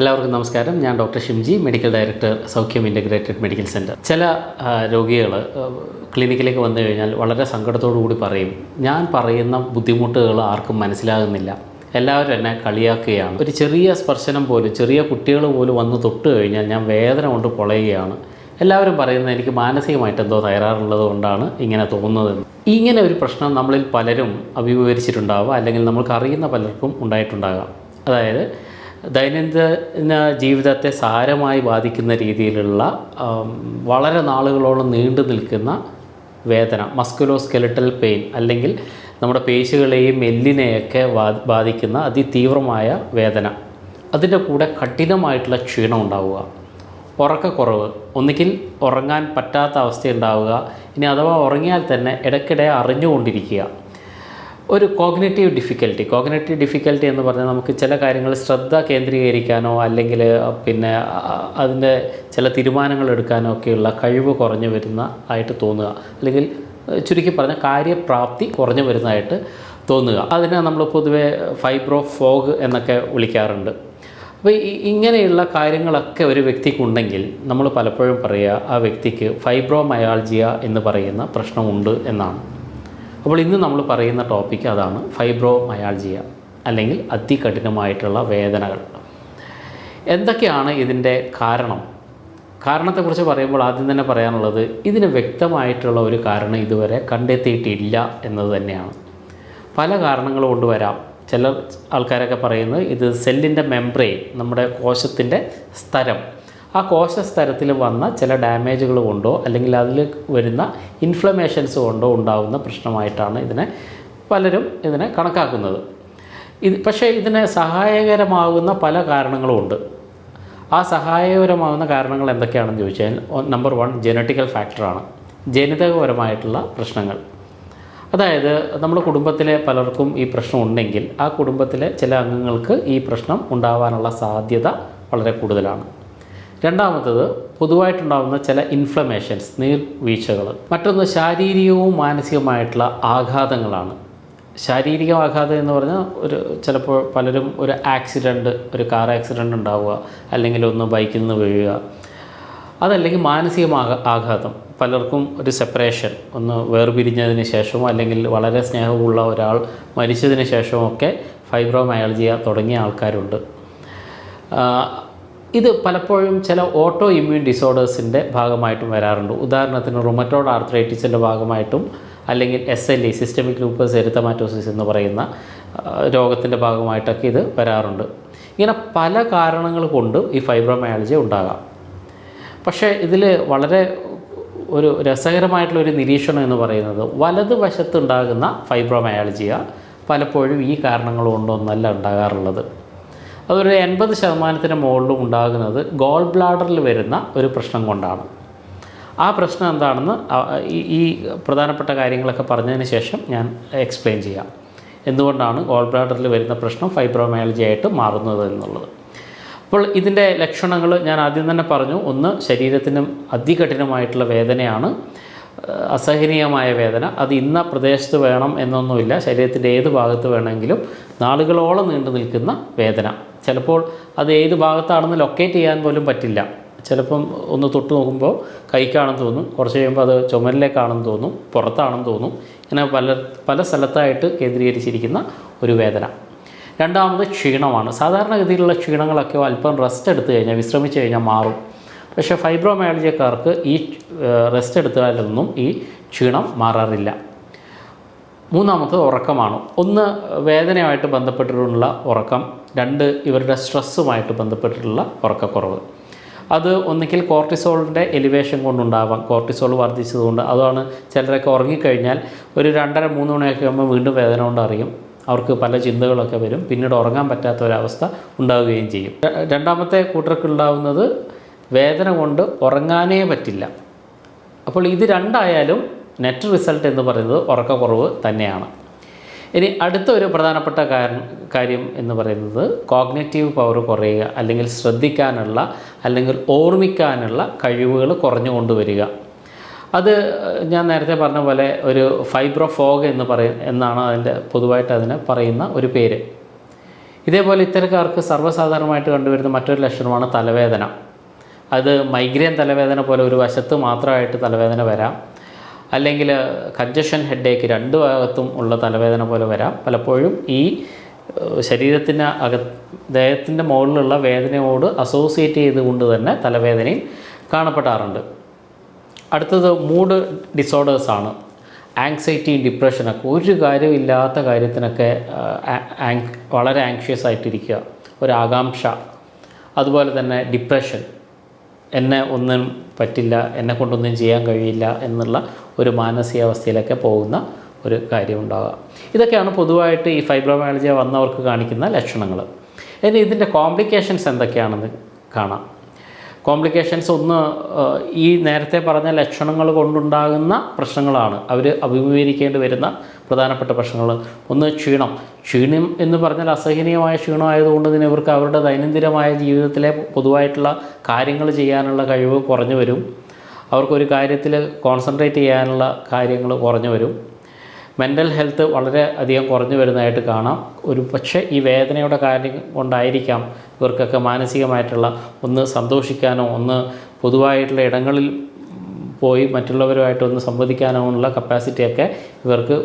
എല്ലാവർക്കും നമസ്കാരം. ഞാൻ doctor Shimji medical director Saukhyam Integrated Medical Centre ചില രോഗികൾ ക്ലിനിക്കിലേക്ക് വന്നു കഴിഞ്ഞാൽ വളരെ സങ്കടത്തോടു കൂടി പറയും ഞാൻ പറയുന്ന ബുദ്ധിമുട്ടുകൾ ആർക്കും മനസ്സിലാകുന്നില്ല. എല്ലാവരും എന്നെ കളിയാക്കുകയാണ്. ഒരു ചെറിയ സ്പർശനം പോലും ചെറിയ കുട്ടികൾ പോലും വന്ന് തൊട്ട് കഴിഞ്ഞാൽ ഞാൻ വേദന കൊണ്ട് പൊളയുകയാണ്. എല്ലാവരും പറയുന്നത് എനിക്ക് മാനസികമായിട്ട് എന്തോ തയ്യാറുള്ളത് കൊണ്ടാണ് ഇങ്ങനെ തോന്നുന്നത് ഇങ്ങനെ ഒരു പ്രശ്നം നമ്മളിൽ പലരും അഭിമുഖീകരിച്ചിട്ടുണ്ടാവുക അല്ലെങ്കിൽ നമ്മൾക്ക് അറിയുന്ന പലർക്കും ഉണ്ടായിട്ടുണ്ടാകാം. അതായത് ദൈനംദിന ജീവിതത്തെ സാരമായി ബാധിക്കുന്ന രീതിയിലുള്ള വളരെ നാളുകളോളം നീണ്ടു നിൽക്കുന്ന വേദന മസ്കുലോ സ്കെലറ്റൽ പെയിൻ അല്ലെങ്കിൽ നമ്മുടെ പേശികളെയും എല്ലിനെയൊക്കെ ബാധിക്കുന്ന അതിതീവ്രമായ വേദന. അതിന്റെ കൂടെ കഠിനമായിട്ടുള്ള ക്ഷീണം ഉണ്ടാവുക ഉറക്കക്കുറവ് ഒന്നുകിൽ ഉറങ്ങാൻ പറ്റാത്ത അവസ്ഥ ഉണ്ടാവുക ഇനി അഥവാ ഉറങ്ങിയാൽ തന്നെ ഇടയ്ക്കിടെ അറിഞ്ഞുകൊണ്ടിരിക്കുക. ഒരു കോഗ്നേറ്റീവ് ഡിഫിക്കൽറ്റി കോഗ്നേറ്റീവ് ഡിഫിക്കൽറ്റി എന്ന് പറഞ്ഞാൽ നമുക്ക് ചില കാര്യങ്ങൾ ശ്രദ്ധ കേന്ദ്രീകരിക്കാനോ അല്ലെങ്കിൽ പിന്നെ അതിന്റെ ചില തീരുമാനങ്ങൾ എടുക്കാനോ ഒക്കെയുള്ള കഴിവ് കുറഞ്ഞു വരുന്ന ആയിട്ട് തോന്നുക. അല്ലെങ്കിൽ ചുരുക്കി പറഞ്ഞ കാര്യപ്രാപ്തി കുറഞ്ഞു വരുന്നതായിട്ട് തോന്നുക. അതിനെ നമ്മൾ പൊതുവേ ഫൈബ്രോ ഫോഗ് എന്നൊക്കെ വിളിക്കാറുണ്ട്. അപ്പോൾ ഇങ്ങനെയുള്ള കാര്യങ്ങളൊക്കെ ഒരു വ്യക്തിക്കുണ്ടെങ്കിൽ നമ്മൾ പലപ്പോഴും പറയുക ആ വ്യക്തിക്ക് ഫൈബ്രോമയാൾജിയ എന്ന് പറയുന്ന പ്രശ്നമുണ്ട് എന്നാണ്. അപ്പോൾ ഇന്ന് നമ്മൾ പറയുന്ന ടോപ്പിക് അതാണ് ഫൈബ്രോ മയാൾജിയ അല്ലെങ്കിൽ അതികഠിനമായിട്ടുള്ള വേദനകൾ. എന്തൊക്കെയാണ് ഇതിന്റെ കാരണം? കാരണത്തെക്കുറിച്ച് പറയുമ്പോൾ ആദ്യം തന്നെ പറയാനുള്ളത് ഇതിന് വ്യക്തമായിട്ടുള്ള ഒരു കാരണം ഇതുവരെ കണ്ടെത്തിയിട്ടില്ല എന്നത് തന്നെയാണ്. പല കാരണങ്ങൾ കൊണ്ട് വരാം. ചില ആൾക്കാരൊക്കെ പറയുന്നത് ഇത് സെല്ലിന്റെ മെംബ്രെയിൻ നമ്മുടെ കോശത്തിന്റെ സ്ഥലം. ആ കോശസ്തരത്തിൽ വന്ന ചില ഡാമേജുകൾ കൊണ്ടോ അല്ലെങ്കിൽ അതിൽ വരുന്ന ഇൻഫ്ലമേഷൻസ് കൊണ്ടോ ഉണ്ടാകുന്ന പ്രശ്നമായിട്ടാണ് ഇതിനെ പലരും ഇതിനെ കണക്കാക്കുന്നത്. ഇത് പക്ഷേ ഇതിന് സഹായകരമാകുന്ന പല കാരണങ്ങളുമുണ്ട് ആ സഹായകരമാകുന്ന കാരണങ്ങൾ എന്തൊക്കെയാണെന്ന് ചോദിച്ചാൽ നമ്പർ വൺ ജനറ്റിക്കൽ ഫാക്ടറാണ് ജനിതകപരമായിട്ടുള്ള പ്രശ്നങ്ങൾ. അതായത് നമ്മുടെ കുടുംബത്തിലെ പലർക്കും ഈ പ്രശ്നം ഉണ്ടെങ്കിൽ ആ കുടുംബത്തിലെ ചില അംഗങ്ങൾക്ക് ഈ പ്രശ്നം ഉണ്ടാവാനുള്ള സാധ്യത വളരെ കൂടുതലാണ്. രണ്ടാമത്തത് പൊതുവായിട്ടുണ്ടാകുന്ന ചില ഇൻഫ്ലമേഷൻസ് നീർവീഴ്ചകൾ. മറ്റൊന്ന് ശാരീരികവും മാനസികവുമായിട്ടുള്ള ആഘാതങ്ങളാണ്. ശാരീരിക ആഘാതം എന്ന് പറഞ്ഞാൽ ഒരു ചിലപ്പോൾ പലരും ഒരു ആക്സിഡന്റ് ഒരു കാർ ആക്സിഡന്റ് ഉണ്ടാവുക അല്ലെങ്കിൽ ഒന്ന് ബൈക്കിൽ നിന്ന് വീഴുക. അതല്ലെങ്കിൽ മാനസിക ആഘാതം. പലർക്കും ഒരു സെപ്പറേഷൻ ഒന്ന് വേർപിരിഞ്ഞതിന് ശേഷമോ അല്ലെങ്കിൽ വളരെ സ്നേഹമുള്ള ഒരാൾ മരിച്ചതിന് ശേഷമോ ഒക്കെ ഫൈബ്രോമയാൾജിയ തുടങ്ങിയ ആൾക്കാരുണ്ട്. ഇത് പലപ്പോഴും ചില ഓട്ടോ ഇമ്മ്യൂൺ ഡിസോർഡേഴ്സിന്റെ ഭാഗമായിട്ടും വരാറുണ്ട്. ഉദാഹരണത്തിന് റൊമറ്റോഡ് ആർത്രൈറ്റിസിന്റെ ഭാഗമായിട്ടും അല്ലെങ്കിൽ S L E systemic lupus erythematosus എന്ന് പറയുന്ന രോഗത്തിന്റെ ഭാഗമായിട്ടൊക്കെ ഇത് വരാറുണ്ട്. ഇങ്ങനെ പല കാരണങ്ങൾ കൊണ്ടും ഈ ഫൈബ്രോമയാൾജിയ ഉണ്ടാകാം. പക്ഷേ ഇതിൽ വളരെ ഒരു രസകരമായിട്ടുള്ള ഒരു നിരീക്ഷണം എന്ന് പറയുന്നത് വലതുവശത്തുണ്ടാകുന്ന ഫൈബ്രോമയാൾജിയ പലപ്പോഴും ഈ കാരണങ്ങൾ കൊണ്ടൊന്നല്ല ഉണ്ടാകാറുള്ളത്. അതൊരു എൺപത് ശതമാനത്തിന് മുകളിലും ഉണ്ടാകുന്നത് ഗോൾ ബ്ലാഡറിൽ വരുന്ന ഒരു പ്രശ്നം കൊണ്ടാണ്. ആ പ്രശ്നം എന്താണെന്ന് ഈ- പ്രധാനപ്പെട്ട കാര്യങ്ങളൊക്കെ പറഞ്ഞതിന് ശേഷം ഞാൻ എക്സ്പ്ലെയിൻ ചെയ്യാം. എന്തുകൊണ്ടാണ് ഗോൾ ബ്ലാഡറിൽ വരുന്ന പ്രശ്നം ഫൈബ്രോമയോളജി ആയിട്ട് മാറുന്നത് എന്നുള്ളത്. അപ്പോൾ ഇതിന്റെ ലക്ഷണങ്ങൾ ഞാൻ ആദ്യം തന്നെ പറഞ്ഞു. ഒന്ന് ശരീരത്തിന് അതികഠിനമായിട്ടുള്ള വേദനയാണ്. അസഹനീയമായ വേദന. അത് ഇന്ന പ്രദേശത്ത് വേണം എന്നൊന്നുമില്ല. ശരീരത്തിന്റെ ഏത് ഭാഗത്ത് വേണമെങ്കിലും നാളുകളോളം നീണ്ടു നിൽക്കുന്ന വേദന. ചിലപ്പോൾ അത് ഏത് ഭാഗത്താണെന്ന് ലൊക്കേറ്റ് ചെയ്യാൻ പോലും പറ്റില്ല. ചിലപ്പം ഒന്ന് തൊട്ട് നോക്കുമ്പോൾ കൈക്കാണെന്ന് തോന്നും. കുറച്ച് കഴിയുമ്പോൾ അത് ചുമലിലേക്കാണെന്ന് തോന്നും. പുറത്താണെന്ന് തോന്നും. ഇങ്ങനെ പല പല സ്ഥലത്തായിട്ട് കേന്ദ്രീകരിച്ചിരിക്കുന്ന ഒരു വേദന. രണ്ടാമത് ക്ഷീണമാണ്. സാധാരണഗതിയിലുള്ള ക്ഷീണങ്ങളൊക്കെ അല്പം റെസ്റ്റ് എടുത്തു കഴിഞ്ഞാൽ വിശ്രമിച്ച് കഴിഞ്ഞാൽ മാറും. പക്ഷേ ഫൈബ്രോമയാൾജിയക്കാർക്ക് ഈ റെസ്റ്റ് എടുത്താലൊന്നും ഈ ക്ഷീണം മാറാറില്ല. മൂന്നാമത് ഉറക്കമാണ്. ഒന്ന് വേദനയുമായിട്ട് ബന്ധപ്പെട്ടിട്ടുള്ള ഉറക്കം. രണ്ട് ഇവരുടെ സ്ട്രെസ്സുമായിട്ട് ബന്ധപ്പെട്ടിട്ടുള്ള ഉറക്കക്കുറവ്. അത് ഒന്നുകിൽ കോർട്ടിസോളിന്റെ എലിവേഷൻ കൊണ്ടുണ്ടാവാം. കോർട്ടിസോൾ വർദ്ധിച്ചതുകൊണ്ട് അതാണ് ചിലരൊക്കെ ഉറങ്ങിക്കഴിഞ്ഞാൽ ഒരു രണ്ടര മൂന്ന് മണിയൊക്കെ ആകുമ്പോൾ വീണ്ടും വേദന കൊണ്ട് അറിയും. അവർക്ക് പല ചിന്തകളൊക്കെ വരും. പിന്നീട് ഉറങ്ങാൻ പറ്റാത്ത ഒരവസ്ഥ ഉണ്ടാവുകയും ചെയ്യും. രണ്ടാമത്തെ കൂട്ടർക്കുണ്ടാവുന്നത് വേദന കൊണ്ട് ഉറങ്ങാനേ പറ്റില്ല. അപ്പോൾ ഇത് രണ്ടായാലും നെറ്റ് റിസൾട്ട് എന്ന് പറയുന്നത് ഉറക്കക്കുറവ് തന്നെയാണ്. ഇനി അടുത്ത ഒരു പ്രധാനപ്പെട്ട കാരണം കാര്യം എന്ന് പറയുന്നത് കോഗ്നേറ്റീവ് പവർ കുറയുക അല്ലെങ്കിൽ ശ്രദ്ധിക്കാനുള്ള അല്ലെങ്കിൽ ഓർമ്മിക്കാനുള്ള കഴിവുകൾ കുറഞ്ഞു കൊണ്ടുവരിക. അത് ഞാൻ നേരത്തെ പറഞ്ഞ പോലെ ഒരു ഫൈബ്രോ ഫോഗ് എന്ന് പറയ എന്നാണ് അതിന്റെ പൊതുവായിട്ട് അതിനെ പറയുന്ന ഒരു പേര്. ഇതേപോലെ ഇത്തരക്കാർക്ക് സർവസാധാരണമായിട്ട് കണ്ടുവരുന്ന മറ്റൊരു ലക്ഷണമാണ് തലവേദന. അത് മൈഗ്രെയിൻ തലവേദന പോലെ ഒരു വശത്ത് മാത്രമായിട്ട് തലവേദന വരാം. അല്ലെങ്കിൽ കഞ്ചഷൻ ഹെഡേക്ക് രണ്ട് ഭാഗത്തും ഉള്ള തലവേദന പോലെ വരാം. പലപ്പോഴും ഈ ശരീരത്തിന് അക ദേഹത്തിന്റെ മുകളിലുള്ള വേദനയോട് അസോസിയേറ്റ് ചെയ്തുകൊണ്ട് തന്നെ തലവേദനയും കാണപ്പെടാറുണ്ട്. അടുത്തത് മൂഡ് ഡിസോർഡേഴ്സാണ് ആങ്സൈറ്റിയും ഡിപ്രഷനൊക്കെ ഒരു കാര്യമില്ലാത്ത കാര്യത്തിനൊക്കെ വളരെ ആങ്ഷ്യസ് ആയിട്ടിരിക്കുക. ഒരു ആകാംക്ഷ. അതുപോലെ തന്നെ ഡിപ്രഷൻ എന്നെ ഒന്നും പറ്റില്ല എന്നെ കൊണ്ടൊന്നും ചെയ്യാൻ കഴിയില്ല എന്നുള്ള ഒരു മാനസികാവസ്ഥയിലൊക്കെ പോകുന്ന ഒരു കാര്യം ഉണ്ടാകുക ഇതൊക്കെയാണ് പൊതുവായിട്ട് ഈ ഫൈബ്രോമയാളജിയ വന്നവർക്ക് കാണിക്കുന്ന ലക്ഷണങ്ങൾ. ഇനി ഇതിന്റെ കോംപ്ലിക്കേഷൻസ് എന്തൊക്കെയാണെന്ന് കാണാം. കോംപ്ലിക്കേഷൻസ് ഒന്ന് ഈ നേരത്തെ പറഞ്ഞ ലക്ഷണങ്ങൾ കൊണ്ടുണ്ടാകുന്ന പ്രശ്നങ്ങളാണ്. അവർ അഭിമുഖീകരിക്കേണ്ടി വരുന്ന പ്രധാനപ്പെട്ട പ്രശ്നങ്ങൾ. ഒന്ന് ക്ഷീണം. ക്ഷീണം എന്ന് പറഞ്ഞാൽ അസഹനീയമായ ക്ഷീണം ആയതുകൊണ്ട് തന്നെ ഇവർക്ക് അവരുടെ ദൈനംദിനമായ ജീവിതത്തിലെ പൊതുവായിട്ടുള്ള കാര്യങ്ങൾ ചെയ്യാനുള്ള കഴിവ് കുറഞ്ഞു വരും. അവർക്കൊരു കാര്യത്തിൽ കോൺസെൻട്രേറ്റ് ചെയ്യാനുള്ള കാര്യങ്ങൾ കുറഞ്ഞു വരും. മെന്റൽ ഹെൽത്ത് വളരെ അധികം കുറഞ്ഞു വരുന്നതായിട്ട് കാണാം. ഒരു പക്ഷേ ഈ വേദനയുടെ കാര്യം കൊണ്ടായിരിക്കാം ഇവർക്കൊക്കെ മാനസികമായിട്ടുള്ള ഒന്ന് സന്തോഷിക്കാനോ ഒന്ന് പൊതുവായിട്ടുള്ള ഇടങ്ങളിൽ പോയി മറ്റുള്ളവരുമായിട്ട് ഒന്ന് സംവദിക്കാനോ ഉള്ള കപ്പാസിറ്റിയൊക്കെ ഇവർക്ക്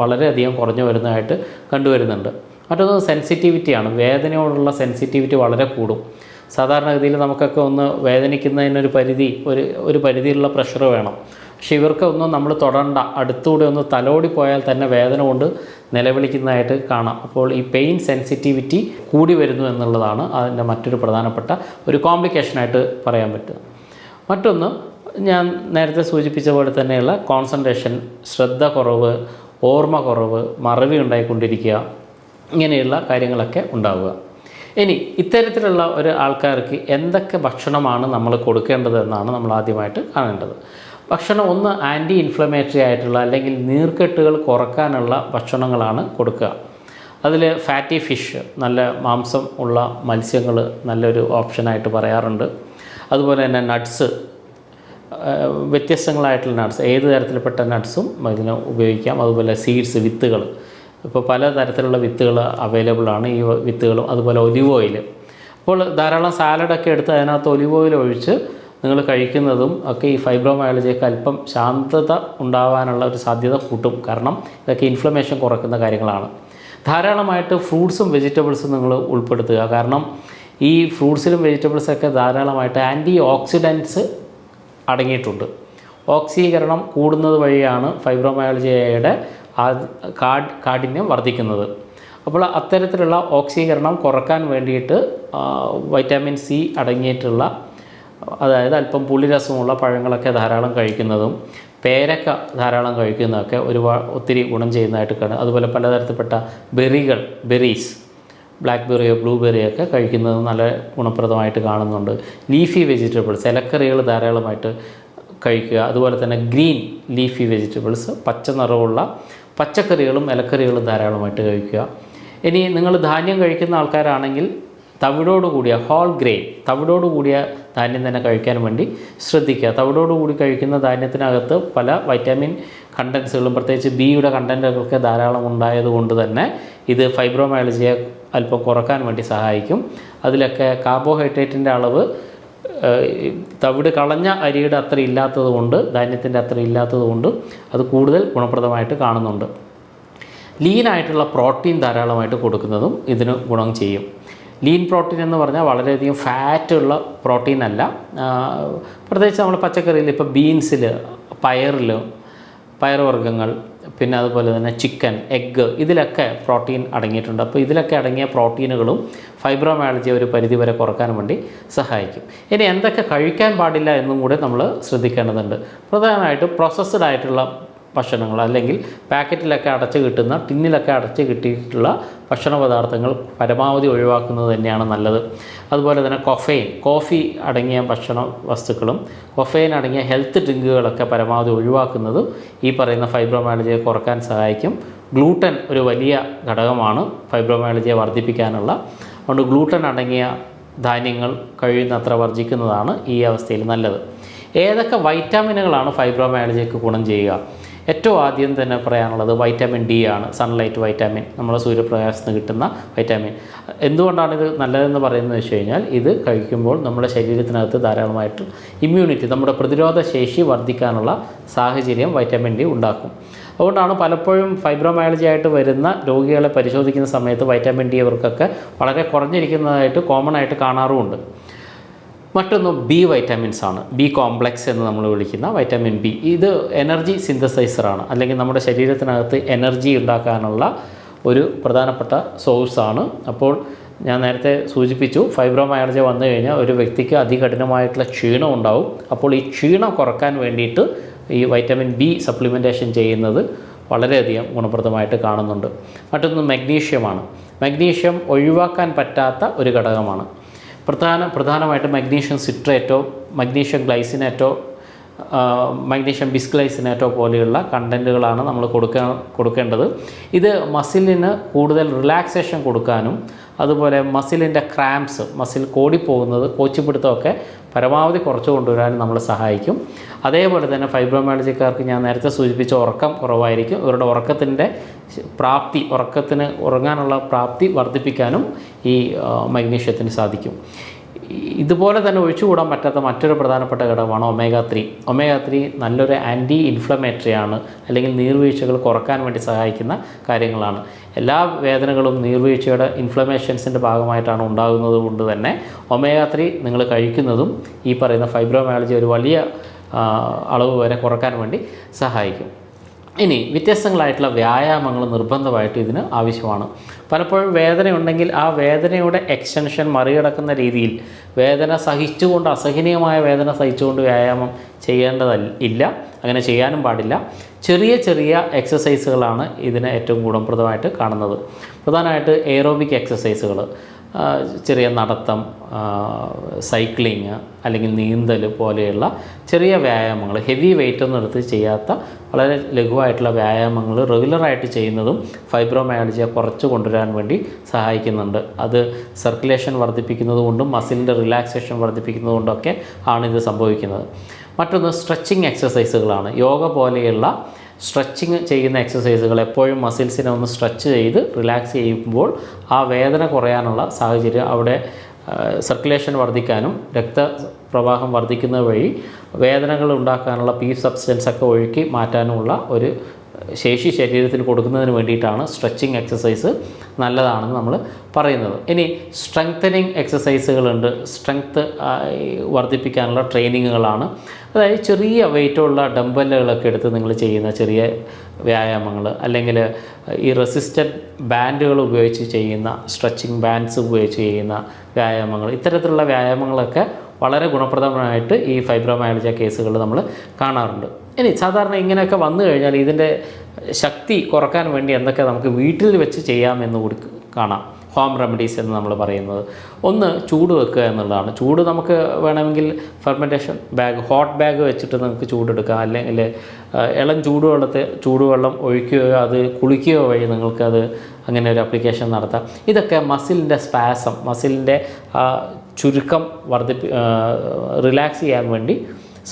വളരെയധികം കുറഞ്ഞു വരുന്നതായിട്ട് കണ്ടുവരുന്നുണ്ട്. മറ്റൊന്ന് സെൻസിറ്റിവിറ്റിയാണ് വേദനയോടുള്ള സെൻസിറ്റിവിറ്റി വളരെ കൂടും. സാധാരണഗതിയിൽ നമുക്കൊക്കെ ഒന്ന് വേദനിക്കുന്നതിനൊരു പരിധി ഒരു ഒരു പരിധിയിലുള്ള പ്രഷർ വേണം. പക്ഷെ ഇവർക്ക് ഒന്നും നമ്മൾ തൊടണ്ട. അടുത്തൂടെ ഒന്ന് തലോടി പോയാൽ തന്നെ വേദന കൊണ്ട് നിലവിളിക്കുന്നതായിട്ട് കാണാം. അപ്പോൾ ഈ പെയിൻ സെൻസിറ്റിവിറ്റി കൂടി വരുന്നു എന്നുള്ളതാണ് അതിന്റെ മറ്റൊരു പ്രധാനപ്പെട്ട ഒരു കോംപ്ലിക്കേഷനായിട്ട് പറയാൻ പറ്റുക. മറ്റൊന്ന് ഞാൻ നേരത്തെ സൂചിപ്പിച്ച പോലെ തന്നെയുള്ള കോൺസെൻട്രേഷൻ ശ്രദ്ധ കുറവ് ഓർമ്മ കുറവ് മറവി ഉണ്ടായിക്കൊണ്ടിരിക്കുക ഇങ്ങനെയുള്ള കാര്യങ്ങളൊക്കെ ഉണ്ടാവുക. ഇനി ഇത്തരത്തിലുള്ള ഒരു ആൾക്കാർക്ക് എന്തൊക്കെ ഭക്ഷണമാണ് നമ്മൾ കൊടുക്കേണ്ടത് എന്നാണ് നമ്മൾ ആദ്യമായിട്ട് കാണേണ്ടത്. ഭക്ഷണം ഒന്ന് ആന്റി ഇൻഫ്ലമേറ്ററി ആയിട്ടുള്ള അല്ലെങ്കിൽ നീർക്കെട്ടുകൾ കുറക്കാനുള്ള ഭക്ഷണങ്ങളാണ് കൊടുക്കുക. അതിൽ ഫാറ്റി ഫിഷ് നല്ല മാംസം ഉള്ള മത്സ്യങ്ങൾ നല്ലൊരു ഓപ്ഷനായിട്ട് പറയാറുണ്ട്. അതുപോലെ തന്നെ നട്ട്സ് വ്യത്യസ്തങ്ങളായിട്ടുള്ള നട്ട്സ് ഏത് തരത്തിൽപ്പെട്ട നട്ട്സും ഇതിന് ഉപയോഗിക്കാം. അതുപോലെ സീഡ്സ് വിത്തുകൾ. ഇപ്പോൾ പല തരത്തിലുള്ള വിത്തുകൾ അവൈലബിൾ ആണ്. ഈ വിത്തുകളും അതുപോലെ ഒലിവ് ഓയിൽ അപ്പോൾ ധാരാളം സാലഡൊക്കെ എടുത്ത് അതിനകത്ത് ഒലിവ് ഓയിൽ ഒഴിച്ച് നിങ്ങൾ കഴിക്കുന്നതും ഒക്കെ ഈ ഫൈബ്രോമയോളജിയൊക്കെ അല്പം ശാന്തത ഉണ്ടാവാനുള്ള ഒരു സാധ്യത കൂട്ടും. കാരണം ഇതൊക്കെ ഇൻഫ്ലമേഷൻ കുറയ്ക്കുന്ന കാര്യങ്ങളാണ്. ധാരാളമായിട്ട് ഫ്രൂട്ട്സും വെജിറ്റബിൾസും നിങ്ങൾ ഉൾപ്പെടുത്തുക. കാരണം ഈ ഫ്രൂട്ട്സിലും വെജിറ്റബിൾസൊക്കെ ധാരാളമായിട്ട് ആന്റി ഓക്സിഡൻസ് അടങ്ങിയിട്ടുണ്ട്. ഓക്സീകരണം കൂടുന്നത് വഴിയാണ് ഫൈബ്രോമയാളജിയയുടെ കാഡ് കാഠിന്യം വർദ്ധിക്കുന്നത്. അപ്പോൾ അത്തരത്തിലുള്ള ഓക്സീകരണം കുറയ്ക്കാൻ വേണ്ടിയിട്ട് വൈറ്റാമിൻ സി അടങ്ങിയിട്ടുള്ള അതായത് അല്പം പുളിരസമുള്ള പഴങ്ങളൊക്കെ ധാരാളം കഴിക്കുന്നതും പേരക്ക ധാരാളം കഴിക്കുന്നതൊക്കെ ഒരുപാട് ഒത്തിരി ഗുണം ചെയ്യുന്നതായിട്ട് കാണും. അതുപോലെ പലതരത്തിൽപ്പെട്ട ബെറികൾ ബെറീസ് ബ്ലാക്ക് ബെറിയോ ബ്ലൂബെറിയോ ഒക്കെ കഴിക്കുന്നത് നല്ല ഗുണപ്രദമായിട്ട് കാണുന്നുണ്ട്. ലീഫി വെജിറ്റബിൾസ് ഇലക്കറികൾ ധാരാളമായിട്ട് കഴിക്കുക. അതുപോലെ തന്നെ ഗ്രീൻ ലീഫി വെജിറ്റബിൾസ് പച്ച നിറമുള്ള പച്ചക്കറികളും ഇലക്കറികളും ധാരാളമായിട്ട് കഴിക്കുക. ഇനി നിങ്ങൾ ധാന്യം കഴിക്കുന്ന ആൾക്കാരാണെങ്കിൽ തവിടോട് കൂടിയ ഹോൾ ഗ്രെയിൻ തവിടോട് കൂടിയ ധാന്യം തന്നെ കഴിക്കാൻ വേണ്ടി ശ്രദ്ധിക്കുക. തവിടോട് കൂടി കഴിക്കുന്ന ധാന്യത്തിനകത്ത് പല വൈറ്റാമിൻ കണ്ടൻസുകളും പ്രത്യേകിച്ച് ബിയുടെ കണ്ടന്റുകളൊക്കെ ധാരാളം ഉണ്ടായതുകൊണ്ട് തന്നെ ഇത് ഫൈബ്രോമയാളജിയെ അല്പം കുറയ്ക്കാൻ വേണ്ടി സഹായിക്കും. അതിലൊക്കെ കാർബോഹൈഡ്രേറ്റിന്റെ അളവ് തവിട് കളഞ്ഞ അരിയുടെ അത്ര ഇല്ലാത്തത് കൊണ്ട് ധാന്യത്തിന്റെ അത്ര ഇല്ലാത്തത് കൊണ്ട് അത് കൂടുതൽ ഗുണപ്രദമായിട്ട് കാണുന്നുണ്ട്. ലീനായിട്ടുള്ള പ്രോട്ടീൻ ധാരാളമായിട്ട് കൊടുക്കുന്നതും ഇതിന് ഗുണം ചെയ്യും. ലീൻ പ്രോട്ടീൻ എന്ന് പറഞ്ഞാൽ വളരെയധികം ഫാറ്റുള്ള പ്രോട്ടീൻ അല്ല. പ്രത്യേകിച്ച് നമ്മൾ പച്ചക്കറിയിൽ ഇപ്പോൾ ബീൻസിൽ പയറിൽ പയറുവർഗങ്ങൾ പിന്നെ അതുപോലെ തന്നെ ചിക്കൻ എഗ്ഗ് ഇതിലൊക്കെ പ്രോട്ടീൻ അടങ്ങിയിട്ടുണ്ട്. അപ്പോൾ ഇതിലൊക്കെ അടങ്ങിയ പ്രോട്ടീനുകളും ഫൈബ്രോമയാളജി ഒരു പരിധി വരെ കുറയ്ക്കാൻ വേണ്ടി സഹായിക്കും. ഇനി എന്തൊക്കെ കഴിക്കാൻ പാടില്ല എന്നും കൂടെ നമ്മൾ ശ്രദ്ധിക്കേണ്ടതുണ്ട്. പ്രധാനമായിട്ടും പ്രോസസ്ഡ് ആയിട്ടുള്ള ഭക്ഷണങ്ങൾ അല്ലെങ്കിൽ പാക്കറ്റിലൊക്കെ അടച്ച് കിട്ടുന്ന ടിന്നിലൊക്കെ അടച്ച് കിട്ടിയിട്ടുള്ള ഭക്ഷണ പദാർത്ഥങ്ങൾ പരമാവധി ഒഴിവാക്കുന്നത് തന്നെയാണ് നല്ലത്. അതുപോലെ തന്നെ കൊഫൈൻ കോഫി അടങ്ങിയ ഭക്ഷണ വസ്തുക്കളും കൊഫൈൻ അടങ്ങിയ ഹെൽത്ത് ഡ്രിങ്കുകളൊക്കെ പരമാവധി ഒഴിവാക്കുന്നത് ഈ പറയുന്ന ഫൈബ്രോമാലജിയെ കുറയ്ക്കാൻ സഹായിക്കും. ഗ്ലൂട്ടൻ ഒരു വലിയ ഘടകമാണ് ഫൈബ്രോമാലജിയെ വർദ്ധിപ്പിക്കാനുള്ള. അതുകൊണ്ട് ഗ്ലൂട്ടൻ അടങ്ങിയ ധാന്യങ്ങൾ കഴിയുന്നത്ര വർജിക്കുന്നതാണ് ഈ അവസ്ഥയിൽ നല്ലത്. ഏതൊക്കെ വൈറ്റാമിനുകളാണ് ഫൈബ്രോമാലജിക്ക് ഗുണം ചെയ്യുക? ഏറ്റവും ആദ്യം തന്നെ പറയാനുള്ളത് വൈറ്റമിൻ ഡി ആണ്. സൺലൈറ്റ് വൈറ്റാമിൻ നമ്മളെ സൂര്യപ്രകാശത്ത് നിന്ന് കിട്ടുന്ന വൈറ്റാമിൻ എന്തുകൊണ്ടാണ് ഇത് നല്ലതെന്ന് പറയുന്നത് വെച്ച് കഴിഞ്ഞാൽ ഇത് കഴിക്കുമ്പോൾ നമ്മുടെ ശരീരത്തിനകത്ത് ധാരാളമായിട്ട് ഇമ്മ്യൂണിറ്റി നമ്മുടെ പ്രതിരോധ ശേഷി വർദ്ധിക്കാനുള്ള സാഹചര്യം വൈറ്റമിൻ ഡി ഉണ്ടാക്കും. അതുകൊണ്ടാണ് പലപ്പോഴും ഫൈബ്രോമയാളജി ആയിട്ട് വരുന്ന രോഗികളെ പരിശോധിക്കുന്ന സമയത്ത് വൈറ്റാമിൻ ഡി അവർക്കൊക്കെ വളരെ കുറഞ്ഞിരിക്കുന്നതായിട്ട് കോമൺ ആയിട്ട് കാണാറുമുണ്ട്. മറ്റൊന്ന് ബി വൈറ്റാമിൻസ് ആണ്. ബി കോംപ്ലക്സ് എന്ന് നമ്മൾ വിളിക്കുന്ന വൈറ്റമിൻ ബി ഇത് എനർജി സിന്തസൈസറാണ് അല്ലെങ്കിൽ നമ്മുടെ ശരീരത്തിനകത്ത് എനർജി ഉണ്ടാക്കാനുള്ള ഒരു പ്രധാനപ്പെട്ട സോഴ്സാണ് അപ്പോൾ ഞാൻ നേരത്തെ സൂചിപ്പിച്ചു ഫൈബ്രോമയാളജി വന്നു കഴിഞ്ഞാൽ ഒരു വ്യക്തിക്ക് അതികഠിനമായിട്ടുള്ള ക്ഷീണം ഉണ്ടാവും. അപ്പോൾ ഈ ക്ഷീണം കുറയ്ക്കാൻ വേണ്ടിയിട്ട് ഈ വൈറ്റമിൻ ബി സപ്ലിമെന്റേഷൻ ചെയ്യുന്നത് വളരെയധികം ഗുണപ്രദമായിട്ട് കാണുന്നുണ്ട്. മറ്റൊന്ന് മഗ്നീഷ്യമാണ് മഗ്നീഷ്യം ഒഴിവാക്കാൻ പറ്റാത്ത ഒരു ഘടകമാണ്. പ്രധാന പ്രധാനമായിട്ട് മഗ്നീഷ്യം സിട്രേറ്റോ മഗ്നീഷ്യം ഗ്ലൈസിനേറ്റോ മഗ്നീഷ്യം ബിസ്ഗ്ലൈസിനേറ്റോ പോലെയുള്ള കണ്ടന്റുകളാണ് നമ്മൾ കൊടുക്ക കൊടുക്കേണ്ടത്. ഇത് മസിലിന് കൂടുതൽ റിലാക്സേഷൻ കൊടുക്കാനും അതുപോലെ മസിലിന്റെ ക്രാംസ് മസിൽ കോടിപ്പോകുന്നത് കോച്ചിപ്പിടുത്തമൊക്കെ പരമാവധി കുറച്ച് കൊണ്ടുവരാനും നമ്മളെ സഹായിക്കും. അതേപോലെ തന്നെ ഫൈബ്രോമയാളജിക്കാർക്ക് ഞാൻ നേരത്തെ സൂചിപ്പിച്ച ഉറക്കം കുറവായിരിക്കും. ഇവരുടെ ഉറക്കത്തിന്റെ പ്രാപ്തി ഉറക്കത്തിന് ഉറങ്ങാനുള്ള പ്രാപ്തി വർദ്ധിപ്പിക്കാനും ഈ മഗ്നീഷ്യത്തിന് സാധിക്കും. ഇതുപോലെ തന്നെ ഒഴിച്ചുകൂടാൻ പറ്റാത്ത മറ്റൊരു പ്രധാനപ്പെട്ട ഘടകമാണ് ഒമേഗ ത്രീ. ഒമേഗ ത്രീ നല്ലൊരു ആന്റി ഇൻഫ്ലമേറ്ററി ആണ് അല്ലെങ്കിൽ നീർവീഴ്ചകൾ കുറയ്ക്കാൻ വേണ്ടി സഹായിക്കുന്ന കാര്യങ്ങളാണ്. എല്ലാ വേദനകളും നീർവീഴ്ചയുടെ ഇൻഫ്ലമേഷൻസിന്റെ ഭാഗമായിട്ടാണ് ഉണ്ടാകുന്നത് കൊണ്ട് തന്നെ ഒമേഗ ത്രീ നിങ്ങൾ കഴിക്കുന്നതും ഈ പറയുന്ന ഫൈബ്രോമയാളജി ഒരു വലിയ അളവ് വരെ കുറയ്ക്കാൻ വേണ്ടി സഹായിക്കും. ഇനി വ്യത്യസ്തങ്ങളായിട്ടുള്ള വ്യായാമങ്ങൾ നിർബന്ധമായിട്ട് ഇതിന് ആവശ്യമാണ്. പലപ്പോഴും വേദന ഉണ്ടെങ്കിൽ ആ വേദനയുടെ എക്സ്റ്റൻഷൻ മറികടക്കുന്ന രീതിയിൽ വേദന സഹിച്ചുകൊണ്ട് അസഹനീയമായ വേദന സഹിച്ചുകൊണ്ട് വ്യായാമം ചെയ്യേണ്ടതല്ല ഇല്ല. അങ്ങനെ ചെയ്യാനും പാടില്ല. ചെറിയ ചെറിയ എക്സസൈസുകളാണ് ഇതിന് ഏറ്റവും ഗുണപ്രദമായിട്ട് കാണുന്നത്. പ്രധാനമായിട്ട് എയറോബിക് എക്സസൈസുകൾ ചെറിയ നടത്തം സൈക്ലിങ് അല്ലെങ്കിൽ നീന്തൽ പോലെയുള്ള ചെറിയ വ്യായാമങ്ങൾ ഹെവി വെയിറ്റ് ഒന്നും എടുത്ത് ചെയ്യാത്ത വളരെ ലഘുവായിട്ടുള്ള വ്യായാമങ്ങൾ റെഗുലറായിട്ട് ചെയ്യുന്നതും ഫൈബ്രോമയോളജിയെ കുറച്ച് കൊണ്ടുവരാൻ വേണ്ടി സഹായിക്കുന്നുണ്ട്. അത് സർക്കുലേഷൻ വർദ്ധിപ്പിക്കുന്നതുകൊണ്ടും മസിലിന്റെ റിലാക്സേഷൻ വർദ്ധിപ്പിക്കുന്നതുകൊണ്ടൊക്കെ ആണ് ഇത് സംഭവിക്കുന്നത്. മറ്റൊന്ന് സ്ട്രെച്ചിങ് എക്സസൈസുകളാണ്. യോഗ പോലെയുള്ള സ്ട്രെച്ചിങ് ചെയ്യുന്ന എക്സസൈസുകൾ എപ്പോഴും മസിൽസിനെ ഒന്ന് സ്ട്രെച്ച് ചെയ്ത് റിലാക്സ് ചെയ്യുമ്പോൾ ആ വേദന കുറയാനുള്ള സാഹചര്യം അവിടെ സർക്കുലേഷൻ വർദ്ധിക്കാനും രക്തപ്രവാഹം വർദ്ധിക്കുന്നത് വഴി വേദനകൾ ഉണ്ടാക്കാനുള്ള പീ സബ്സ്റ്റൻസ് ഒക്കെ ഒഴുക്കി മാറ്റാനുമുള്ള ഒരു ശേഷി ശരീരത്തിന് കൊടുക്കുന്നതിന് വേണ്ടിയിട്ടാണ് സ്ട്രെച്ചിങ് എക്സസൈസ് നല്ലതാണെന്ന് നമ്മൾ പറയുന്നത്. ഇനി സ്ട്രെങ്തനിങ് എക്സസൈസുകളുണ്ട് സ്ട്രെങ്ത്ത് വർദ്ധിപ്പിക്കാനുള്ള ട്രെയിനിങ്ങുകളാണ് അതായത് ചെറിയ വെയിറ്റുള്ള ഡംബല്ലുകളൊക്കെ എടുത്ത് നിങ്ങൾ ചെയ്യുന്ന ചെറിയ വ്യായാമങ്ങൾ അല്ലെങ്കിൽ ഈ റെസിസ്റ്റന്റ് ബാൻഡുകൾ ഉപയോഗിച്ച് ചെയ്യുന്ന സ്ട്രെച്ചിങ് ബാൻഡ്സ് ഉപയോഗിച്ച് ചെയ്യുന്ന വ്യായാമങ്ങൾ ഇത്തരത്തിലുള്ള വ്യായാമങ്ങളൊക്കെ വളരെ ഗുണപ്രദമായിട്ട് ഈ ഫൈബ്രോമയാലജി കേസുകൾ നമ്മൾ കാണാറുണ്ട്. ഇനി സാധാരണ ഇങ്ങനെയൊക്കെ വന്നു കഴിഞ്ഞാൽ ഇതിന്റെ ശക്തി കുറയ്ക്കാൻ വേണ്ടി എന്തൊക്കെ നമുക്ക് വീട്ടിൽ വെച്ച് ചെയ്യാമെന്ന് കൂടി കാണാം. ഹോം റെമഡീസ് എന്ന് നമ്മൾ പറയുന്നത്. ഒന്ന് ചൂട് വെക്കുക എന്നുള്ളതാണ്. ചൂട് നമുക്ക് വേണമെങ്കിൽ ഫെർമെന്റേഷൻ ബാഗ് ഹോട്ട് ബാഗ് വെച്ചിട്ട് നമുക്ക് ചൂടെടുക്കാം. അല്ലെങ്കിൽ ഇളം ചൂടുവെള്ളത്തെ ചൂടുവെള്ളം ഒഴിക്കുകയോ അത് കുളിക്കുകയോ വഴി നിങ്ങൾക്കത് അങ്ങനെ ഒരു അപ്ലിക്കേഷൻ നടത്താം. ഇതൊക്കെ മസിലിന്റെ സ്പാസം മസിലിന്റെ ചുരുക്കം വർദ്ധിപ്പി റിലാക്സ് ചെയ്യാൻ വേണ്ടി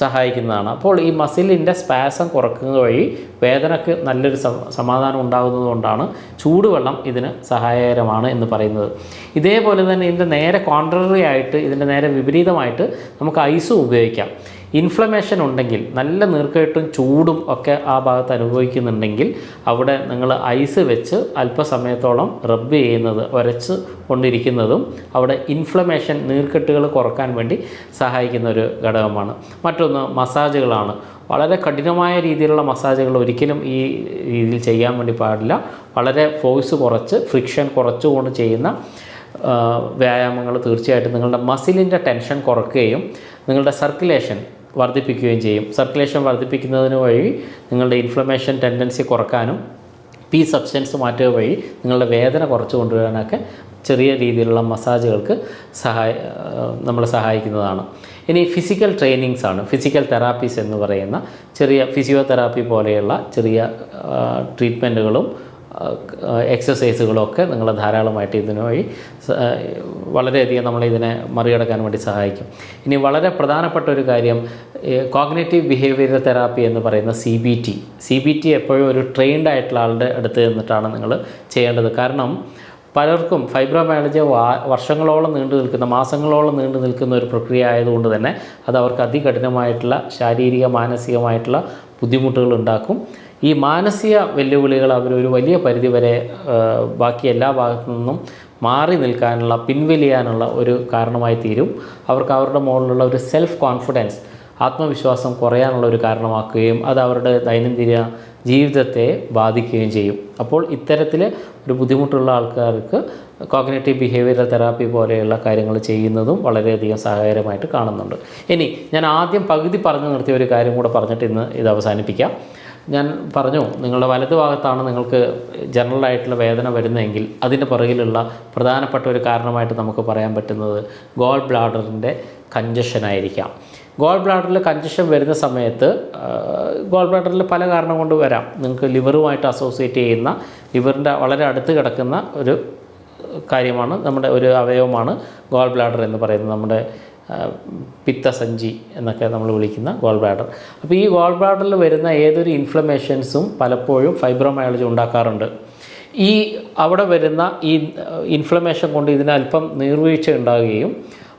സഹായിക്കുന്നതാണ്. അപ്പോൾ ഈ മസിലിന്റെ സ്പാസം കുറക്കുന്നത് വഴി വേദനയ്ക്ക് നല്ലൊരു സമാധാനം ഉണ്ടാകുന്നതുകൊണ്ടാണ് ചൂടുവെള്ളം ഇതിന് സഹായകരമാണ് എന്ന് പറയുന്നത്. ഇതേപോലെ തന്നെ ഇതിന്റെ നേരെ കോൺട്രറി ആയിട്ട് ഇതിന്റെ നേരെ വിപരീതമായിട്ട് നമുക്ക് ഐസും ഉപയോഗിക്കാം. ഇൻഫ്ലമേഷൻ ഉണ്ടെങ്കിൽ നല്ല നീർക്കെട്ടും ചൂടും ഒക്കെ ആ ഭാഗത്ത് അനുഭവിക്കുന്നുണ്ടെങ്കിൽ അവിടെ നിങ്ങൾ ഐസ് വെച്ച് അല്പസമയത്തോളം റബ്ബ് ചെയ്യുന്നത് ഉരച്ച് കൊണ്ടിരിക്കുന്നതും അവിടെ ഇൻഫ്ലമേഷൻ നീർക്കെട്ടുകൾ കുറയ്ക്കാൻ വേണ്ടി സഹായിക്കുന്ന ഒരു ഘടകമാണ്. മറ്റൊന്ന് മസാജുകളാണ്. വളരെ കഠിനമായ രീതിയിലുള്ള മസാജുകൾ ഒരിക്കലും ഈ രീതിയിൽ ചെയ്യാൻ വേണ്ടി പാടില്ല. വളരെ ഫോഴ്സ് കുറച്ച് ഫ്രിക്ഷൻ കുറച്ചുകൊണ്ട് ചെയ്യുന്ന വ്യായാമങ്ങൾ തീർച്ചയായിട്ടും നിങ്ങളുടെ മസിലിന്റെ ടെൻഷൻ കുറയ്ക്കുകയും നിങ്ങളുടെ സർക്കുലേഷൻ വർദ്ധിപ്പിക്കുകയും ചെയ്യും. സർക്കുലേഷൻ വർദ്ധിപ്പിക്കുന്നതിന് വഴി നിങ്ങളുടെ ഇൻഫ്ലമേഷൻ ടെൻഡൻസി കുറക്കാനും പി സബ്സ്റ്റൻസ് മാറ്റുക വഴി നിങ്ങളുടെ വേദന കുറച്ച് കൊണ്ടുവരാനൊക്കെ ചെറിയ രീതിയിലുള്ള മസാജുകൾക്ക് സഹായ നമ്മളെ സഹായിക്കുന്നതാണ്. ഇനി ഫിസിക്കൽ ട്രെയിനിങ്സ് ആണ്. ഫിസിക്കൽ തെറാപ്പീസ് എന്ന് പറയുന്ന ചെറിയ ഫിസിയോതെറാപ്പി പോലെയുള്ള ചെറിയ ട്രീറ്റ്മെന്റുകളും എക്സസൈസുകളൊക്കെ നിങ്ങൾ ധാരാളമായിട്ട് ഇതിനു വഴി വളരെയധികം നമ്മളിതിനെ മറികടക്കാൻ വേണ്ടി സഹായിക്കും. ഇനി വളരെ പ്രധാനപ്പെട്ട ഒരു കാര്യം കോഗ്നേറ്റീവ് ബിഹേവിയർ തെറാപ്പി എന്ന് പറയുന്ന C B T. C B T എപ്പോഴും ഒരു ട്രെയിൻഡ് ആയിട്ടുള്ള ആളുടെ അടുത്ത് നിന്നിട്ടാണ് നിങ്ങൾ ചെയ്യേണ്ടത്. കാരണം പലർക്കും ഫൈബ്രോമാലജി വർഷങ്ങളോളം നീണ്ടു നിൽക്കുന്ന മാസങ്ങളോളം നീണ്ടു നിൽക്കുന്ന ഒരു പ്രക്രിയ ആയതുകൊണ്ട് തന്നെ അത് അവർക്ക് അതികഠിനമായിട്ടുള്ള ശാരീരിക മാനസികമായിട്ടുള്ള ബുദ്ധിമുട്ടുകൾ ഉണ്ടാക്കും. ഈ മാനസിക വെല്ലുവിളികൾ അവരൊരു വലിയ പരിധിവരെ ബാക്കി എല്ലാ ഭാഗത്തു നിന്നും മാറി നിൽക്കാനുള്ള പിൻവലിയാനുള്ള ഒരു കാരണമായി തീരും. അവർക്ക് അവരുടെ മുകളിലുള്ള ഒരു സെൽഫ് കോൺഫിഡൻസ് ആത്മവിശ്വാസം കുറയാനുള്ള ഒരു കാരണമാക്കുകയും അത് അവരുടെ ദൈനംദിന ജീവിതത്തെ ബാധിക്കുകയും ചെയ്യും. അപ്പോൾ ഇത്തരത്തിൽ ഒരു ബുദ്ധിമുട്ടുള്ള ആൾക്കാർക്ക് കോഗ്നേറ്റീവ് ബിഹേവിയറൽ തെറാപ്പി പോലെയുള്ള കാര്യങ്ങൾ ചെയ്യുന്നതും വളരെയധികം സഹായകരമായിട്ട് കാണുന്നുണ്ട്. ഇനി ഞാൻ ആദ്യം പകുതി പറഞ്ഞു നിർത്തിയ ഒരു കാര്യം കൂടെ പറഞ്ഞിട്ട് ഇന്ന് ഇത് അവസാനിപ്പിക്കാം. ഞാൻ പറഞ്ഞു നിങ്ങളുടെ വലതു ഭാഗത്താണ് നിങ്ങൾക്ക് ജനറലായിട്ടുള്ള വേദന വരുന്നതെങ്കിൽ അതിന്റെ പുറകിലുള്ള പ്രധാനപ്പെട്ട ഒരു കാരണമായിട്ട് നമുക്ക് പറയാൻ പറ്റുന്നത് ഗോൾ ബ്ലാഡറിന്റെ കഞ്ചഷൻ ആയിരിക്കാം. ഗോൾ ബ്ലാഡറിൽ കഞ്ചഷൻ വരുന്ന സമയത്ത് ഗോൾ ബ്ലാഡറിൽ പല കാരണം കൊണ്ട് വരാം. നിങ്ങൾക്ക് ലിവറുമായിട്ട് അസോസിയേറ്റ് ചെയ്യുന്ന ലിവറിന്റെ വളരെ അടുത്ത് കിടക്കുന്ന ഒരു കാര്യമാണ് നമ്മുടെ ഒരു അവയവമാണ് ഗോൾ ബ്ലാഡർ എന്ന് പറയുന്നത്. നമ്മുടെ പിത്തസഞ്ചി എന്നൊക്കെ നമ്മൾ വിളിക്കുന്ന ഗോൾ ബ്ലാഡർ അപ്പോൾ ഈ ഗോൾ ബ്ലാഡറിൽ വരുന്ന ഏതൊരു ഇൻഫ്ലമേഷൻസും പലപ്പോഴും ഫൈബ്രോമയാളജി ഉണ്ടാക്കാറുണ്ട്. ഈ അവിടെ വരുന്ന ഈ ഇൻഫ്ലമേഷൻ കൊണ്ട് ഇതിന് അല്പം നീർവീഴ്ച ഉണ്ടാകുകയും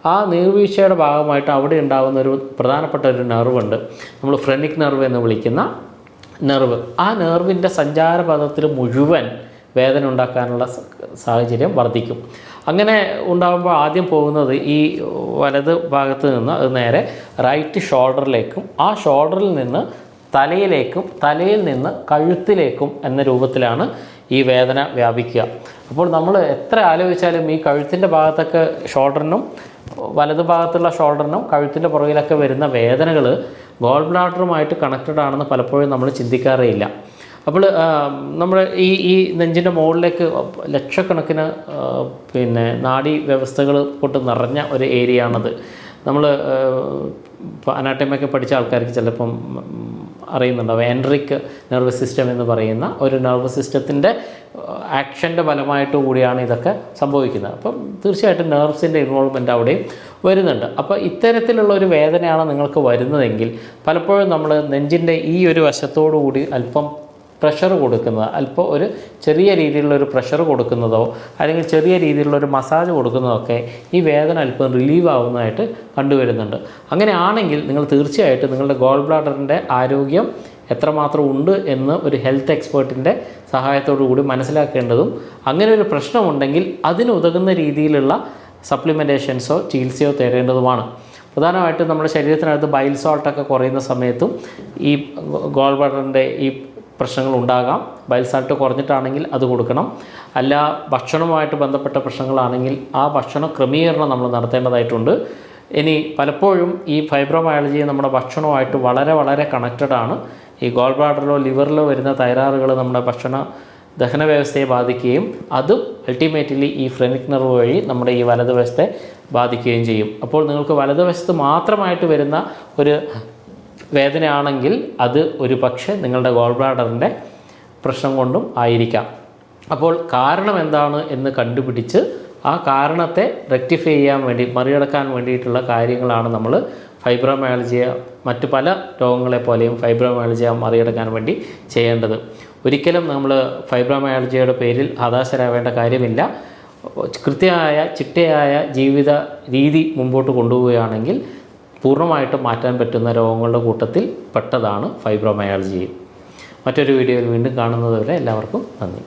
ആ നീർവീഴ്ചയുടെ ഭാഗമായിട്ട് അവിടെ ഉണ്ടാകുന്ന ഒരു പ്രധാനപ്പെട്ട ഒരു നെർവുണ്ട് നമ്മൾ ഫ്രെനിക് നെർവ് എന്ന് വിളിക്കുന്ന നെർവ് ആ നെർവിന്റെ സഞ്ചാരപഥത്തിൽ മുഴുവൻ വേദന ഉണ്ടാക്കാനുള്ള സാഹചര്യം വർദ്ധിക്കും. അങ്ങനെ ഉണ്ടാകുമ്പോൾ ആദ്യം പോകുന്നത് ഈ വലത് ഭാഗത്ത് നിന്ന് അത് നേരെ റൈറ്റ് ഷോൾഡറിലേക്കും ആ ഷോൾഡറിൽ നിന്ന് തലയിലേക്കും തലയിൽ നിന്ന് കഴുത്തിലേക്കും എന്ന രൂപത്തിലാണ് ഈ വേദന വ്യാപിക്കുക. അപ്പോൾ നമ്മൾ എത്ര ആലോചിച്ചാലും ഈ കഴുത്തിന്റെ ഭാഗത്തൊക്കെ ഷോൾഡറിനും വലത് ഭാഗത്തുള്ള ഷോൾഡറിനും കഴുത്തിന്റെ പുറകിലൊക്കെ വരുന്ന വേദനകൾ ഗോൾ ബ്ലാഡറുമായിട്ട് കണക്റ്റഡ് ആണെന്ന് പലപ്പോഴും നമ്മൾ ചിന്തിക്കാറേ ഇല്ല. അപ്പോൾ നമ്മൾ ഈ ഈ നെഞ്ചിന്റെ മുകളിലേക്ക് ലക്ഷക്കണക്കിന് പിന്നെ നാഡി വ്യവസ്ഥകൾ കൊണ്ട് നിറഞ്ഞ ഒരു ഏരിയ ആണത് നമ്മൾ അനാട്ടമിയൊക്കെ പഠിച്ച ആൾക്കാർക്ക് ചിലപ്പം അറിയുന്നുണ്ടാവും എൻട്രിക് നെർവസ് സിസ്റ്റം എന്ന് പറയുന്ന ഒരു നെർവസ് സിസ്റ്റത്തിന്റെ ആക്ഷന്റെ ഫലമായിട്ട് കൂടിയാണ് ഇതൊക്കെ സംഭവിക്കുന്നത്. അപ്പം തീർച്ചയായിട്ടും നെർവ്സിന്റെ ഇൻവോൾവ്മെന്റ് അവിടെയും വരുന്നുണ്ട്. അപ്പോൾ ഇത്തരത്തിലുള്ള ഒരു വേദനയാണ് നിങ്ങൾക്ക് വരുന്നതെങ്കിൽ പലപ്പോഴും നമ്മൾ നെഞ്ചിന്റെ ഈ ഒരു വശത്തോടു കൂടി അല്പം പ്രഷർ കൊടുക്കുന്നത്. അല്പം ഒരു ചെറിയ രീതിയിലുള്ള ഒരു പ്രഷർ കൊടുക്കുന്നതോ അല്ലെങ്കിൽ ചെറിയ രീതിയിലുള്ള ഒരു മസാജ് കൊടുക്കുന്നതൊക്കെ ഈ വേദന അല്പം റിലീവ് ആവുന്നതായിട്ട് കണ്ടുവരുന്നുണ്ട്. അങ്ങനെയാണെങ്കിൽ നിങ്ങൾ തീർച്ചയായിട്ടും നിങ്ങളുടെ ഗോൾ ബ്ലാഡറിന്റെ ആരോഗ്യം എത്രമാത്രം ഉണ്ട് എന്ന് ഒരു ഹെൽത്ത് എക്സ്പേർട്ടിന്റെ സഹായത്തോടു കൂടി മനസ്സിലാക്കേണ്ടതും അങ്ങനെ ഒരു പ്രശ്നമുണ്ടെങ്കിൽ അതിനുതകുന്ന രീതിയിലുള്ള സപ്ലിമെന്റേഷൻസോ ചികിത്സയോ തേടേണ്ടതുമാണ്. പ്രധാനമായിട്ടും നമ്മുടെ ശരീരത്തിനകത്ത് ബൈൽ സോൾട്ടൊക്കെ കുറയുന്ന സമയത്തും ഈ ഗോൾ ബ്ലാഡറിന്റെ ഈ പ്രശ്നങ്ങൾ ഉണ്ടാകാം ബൈൽ സാൾട്ട് കുറഞ്ഞിട്ടാണെങ്കിൽ അത് കൊടുക്കണം. അല്ല ഭക്ഷണവുമായിട്ട് ബന്ധപ്പെട്ട പ്രശ്നങ്ങളാണെങ്കിൽ ആ ഭക്ഷണ ക്രമീകരണം നമ്മൾ നടത്തേണ്ടതായിട്ടുണ്ട്. ഇനി പലപ്പോഴും ഈ ഫൈബ്രോമയാളജി നമ്മുടെ ഭക്ഷണവുമായിട്ട് വളരെ വളരെ കണക്റ്റഡ് ആണ്. ഈ ഗോൾ ബ്ലാഡറിലോ ലിവറിലോ വരുന്ന തൈറാറുകൾ നമ്മുടെ ഭക്ഷണ ദഹന വ്യവസ്ഥയെ ബാധിക്കുകയും അതും അൾട്ടിമേറ്റ്ലി ഈ ഫ്രെനിക് നെർവ് വഴി നമ്മുടെ ഈ വലതുവശത്തെ ബാധിക്കുകയും ചെയ്യും. അപ്പോൾ നിങ്ങൾക്ക് വലതുവശത്ത് മാത്രമായിട്ട് വരുന്ന ഒരു വേദനയാണെങ്കിൽ അത് ഒരു പക്ഷേ നിങ്ങളുടെ ഗോൾ ബ്ലാഡറിന്റെ പ്രശ്നം കൊണ്ടും ആയിരിക്കാം. അപ്പോൾ കാരണം എന്താണ് എന്ന് കണ്ടുപിടിച്ച് ആ കാരണത്തെ റെക്ടിഫൈ ചെയ്യാൻ വേണ്ടി മറികടക്കാൻ വേണ്ടിയിട്ടുള്ള കാര്യങ്ങളാണ് നമ്മൾ ഫൈബ്രോമയാളജിയ മറ്റു പല രോഗങ്ങളെ പോലെയും ഫൈബ്രോമയാലജിയ മറികടക്കാൻ വേണ്ടി ചെയ്യേണ്ടത്. ഒരിക്കലും നമ്മൾ ഫൈബ്രോമയാലജിയയുടെ പേരിൽ ഹതാശരാവേണ്ട കാര്യമില്ല. കൃത്യമായ ചിട്ടയായ ജീവിത രീതി മുമ്പോട്ട് കൊണ്ടുപോവുകയാണെങ്കിൽ പൂർണമായിട്ടും മാറ്റാൻ പറ്റുന്ന രോഗങ്ങളുടെ കൂട്ടത്തിൽ പെട്ടതാണ് ഫൈബ്രോമയാലജി മറ്റൊരു വീഡിയോയിൽ വീണ്ടും കാണുന്നതുവരെ എല്ലാവർക്കും നന്ദി.